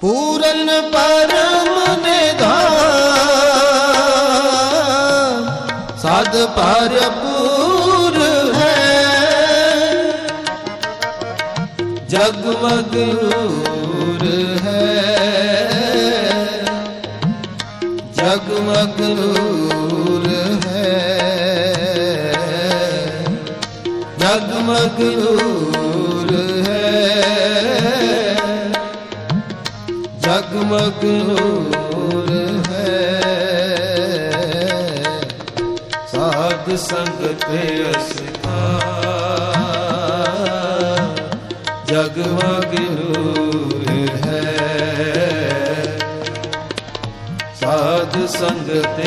ਪੂਰਨ ਪਰਮ ਨਿਧਾਨ। ਸਦ ਭਰਪੂਰ ਹੈ। ਜਗ ਮਗਨੂਰ ਹੈ। ਜਗ ਮਗਨੂਰ ਹੈ। ਜਗ ਮਗਨੂਰ ਜਗਮਗ ਨੂਰ ਹੈ। ਸਾਧ ਸੰਗਤ ਅਸਥਾ ਜਗਮਗ ਨੂਰ ਹੈ। ਸਾਧ ਸੰਗਤ